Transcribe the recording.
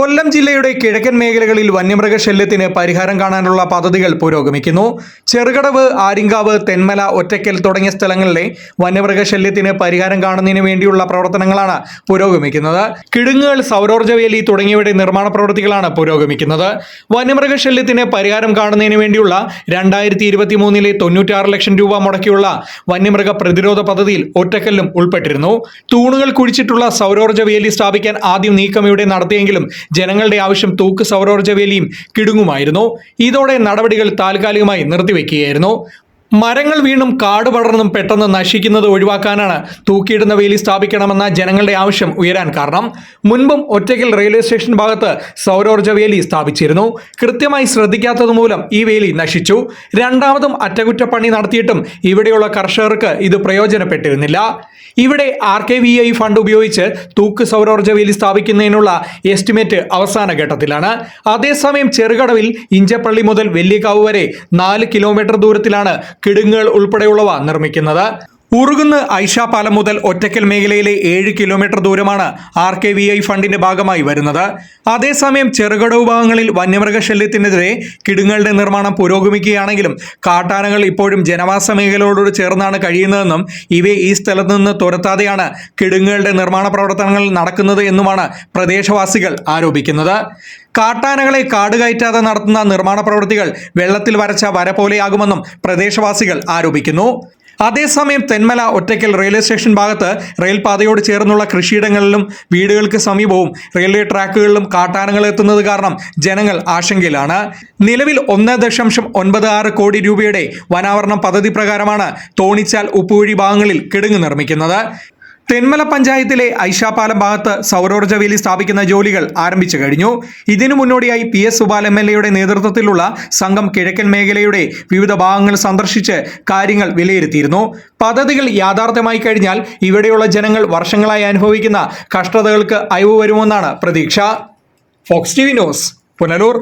കൊല്ലം ജില്ലയുടെ കിഴക്കൻ മേഖലകളിൽ വന്യമൃഗ വന്യമൃഗശല്യത്തിന് പരിഹാരം കാണാനുള്ള പദ്ധതികൾ പുരോഗമിക്കുന്നു. ചെറുകടവ് ആരിങ്കാവ് തെന്മല ഒറ്റയ്ക്കൽ തുടങ്ങിയ സ്ഥലങ്ങളിലെ വന്യമൃഗശല്യത്തിന് പരിഹാരം കാണുന്നതിന് വേണ്ടിയുള്ള പ്രവർത്തനങ്ങളാണ് പുരോഗമിക്കുന്നത്. കിടുങ്ങുകൾ സൗരോർജ വേലി തുടങ്ങിയവയുടെ നിർമ്മാണ പ്രവൃത്തികളാണ് പുരോഗമിക്കുന്നത്. വന്യമൃഗശല്യത്തിന് പരിഹാരം കാണുന്നതിന് വേണ്ടിയുള്ള രണ്ടായിരത്തി ഇരുപത്തി മൂന്നിലെ തൊണ്ണൂറ്റാറ് ലക്ഷം രൂപ മുടക്കിയുള്ള വന്യമൃഗ പ്രതിരോധ പദ്ധതിയിൽ ഒറ്റക്കല്ലും ഉൾപ്പെട്ടിരുന്നു. തൂണുകൾ കുഴിച്ചിട്ടുള്ള സൗരോർജ വേലി സ്ഥാപിക്കാൻ ആദ്യം നീക്കം ഇവിടെ നടത്തിയെങ്കിലും ജനങ്ങളുടെ ആവശ്യം തൂക്ക് സൗരോർജ വേലിയും കിടുങ്ങുമായിരുന്നു. ഇതോടെ നടപടികൾ താൽക്കാലികമായി നിർത്തിവെക്കുകയായിരുന്നു. മരങ്ങൾ വീണും കാട് പടർന്നും പെട്ടെന്ന് നശിക്കുന്നത് ഒഴിവാക്കാനാണ് തൂക്കിയിടുന്ന വേലി സ്ഥാപിക്കണമെന്ന ജനങ്ങളുടെ ആവശ്യം ഉയരാൻ കാരണം. മുൻപും ഒറ്റയ്ക്കൽ റെയിൽവേ സ്റ്റേഷൻ ഭാഗത്ത് സൗരോർജ വേലി സ്ഥാപിച്ചിരുന്നു. കൃത്യമായി ശ്രദ്ധിക്കാത്തത് മൂലം ഈ വേലി നശിച്ചു. രണ്ടാമതും അറ്റകുറ്റപ്പണി നടത്തിയിട്ടും ഇവിടെയുള്ള കർഷകർക്ക് ഇത് പ്രയോജനപ്പെട്ടിരുന്നില്ല. ഇവിടെ R K V I fund ഉപയോഗിച്ച് തൂക്ക് സൗരോർജ വേലി സ്ഥാപിക്കുന്നതിനുള്ള എസ്റ്റിമേറ്റ് അവസാന ഘട്ടത്തിലാണ്. അതേസമയം ചെറുകടവിൽ ഇഞ്ചപ്പള്ളി മുതൽ വെല്ലിക്കാവ് വരെ നാല് കിലോമീറ്റർ ദൂരത്തിലാണ് കിടുങ്ങുകൾ ഉൾപ്പെടെയുള്ളവ നിർമ്മിക്കുന്നത്. ഉറുകുന്ന് ഐഷ പാലം മുതൽ ഒറ്റക്കൽ മേഖലയിലെ ഏഴ് കിലോമീറ്റർ ദൂരമാണ് ആർ കെ വി ഐ ഫണ്ടിന്റെ ഭാഗമായി വരുന്നത്. അതേസമയം ചെറുകടവ് ഭാഗങ്ങളിൽ വന്യമൃഗശല്യത്തിനെതിരെ കിടുങ്ങളുടെ നിർമ്മാണം പുരോഗമിക്കുകയാണെങ്കിലും കാട്ടാനകൾ ഇപ്പോഴും ജനവാസ മേഖലയോട് ചേർന്നാണ് കഴിയുന്നതെന്നും ഇവയെ ഈ സ്ഥലത്തു നിന്ന് തുരത്താതെയാണ് കിടുങ്ങുകളുടെ നിർമ്മാണ പ്രവർത്തനങ്ങൾ നടക്കുന്നത് എന്നുമാണ് പ്രദേശവാസികൾ ആരോപിക്കുന്നത്. കാട്ടാനകളെ കാടുകയറ്റാതെ നടത്തുന്ന നിർമ്മാണ പ്രവൃത്തികൾ വെള്ളത്തിൽ വരച്ച വര പോലെയാകുമെന്നും പ്രദേശവാസികൾ ആരോപിക്കുന്നു. അതേസമയം തെന്മല ഒറ്റയ്ക്കൽ റെയിൽവേ സ്റ്റേഷൻ ഭാഗത്ത് റെയിൽപാതയോട് ചേർന്നുള്ള കൃഷിയിടങ്ങളിലും വീടുകൾക്ക് സമീപവും റെയിൽവേ ട്രാക്കുകളിലും കാട്ടാനകൾ എത്തുന്നത് കാരണം ജനങ്ങൾ ആശങ്കയിലാണ്. നിലവിൽ ഒന്ന് ദശാംശം ഒൻപത് ആറ് കോടി രൂപയുടെ വനാവരണം പദ്ധതി പ്രകാരമാണ് തോണിച്ചാൽ ഉപ്പുവഴി ഭാഗങ്ങളിൽ കിടങ്ങ് നിർമ്മിക്കുന്നത്. തെന്മല പഞ്ചായത്തിലെ ഐഷാപാലം ഭാഗത്ത് സൗരോർജ വേലി സ്ഥാപിക്കുന്ന ജോലികൾ ആരംഭിച്ചു കഴിഞ്ഞു. ഇതിനു മുന്നോടിയായി P S Subal M L എയുടെ നേതൃത്വത്തിലുള്ള സംഘം കിഴക്കൻ മേഖലയുടെ വിവിധ ഭാഗങ്ങൾ സന്ദർശിച്ച് കാര്യങ്ങൾ വിലയിരുത്തിയിരുന്നു. പദ്ധതികൾ യാഥാർത്ഥ്യമായി കഴിഞ്ഞാൽ ഇവിടെയുള്ള ജനങ്ങൾ വർഷങ്ങളായി അനുഭവിക്കുന്ന കഷ്ടതകൾക്ക് അയവ് വരുമെന്നാണ് പ്രതീക്ഷ. Fox T V news Punalur.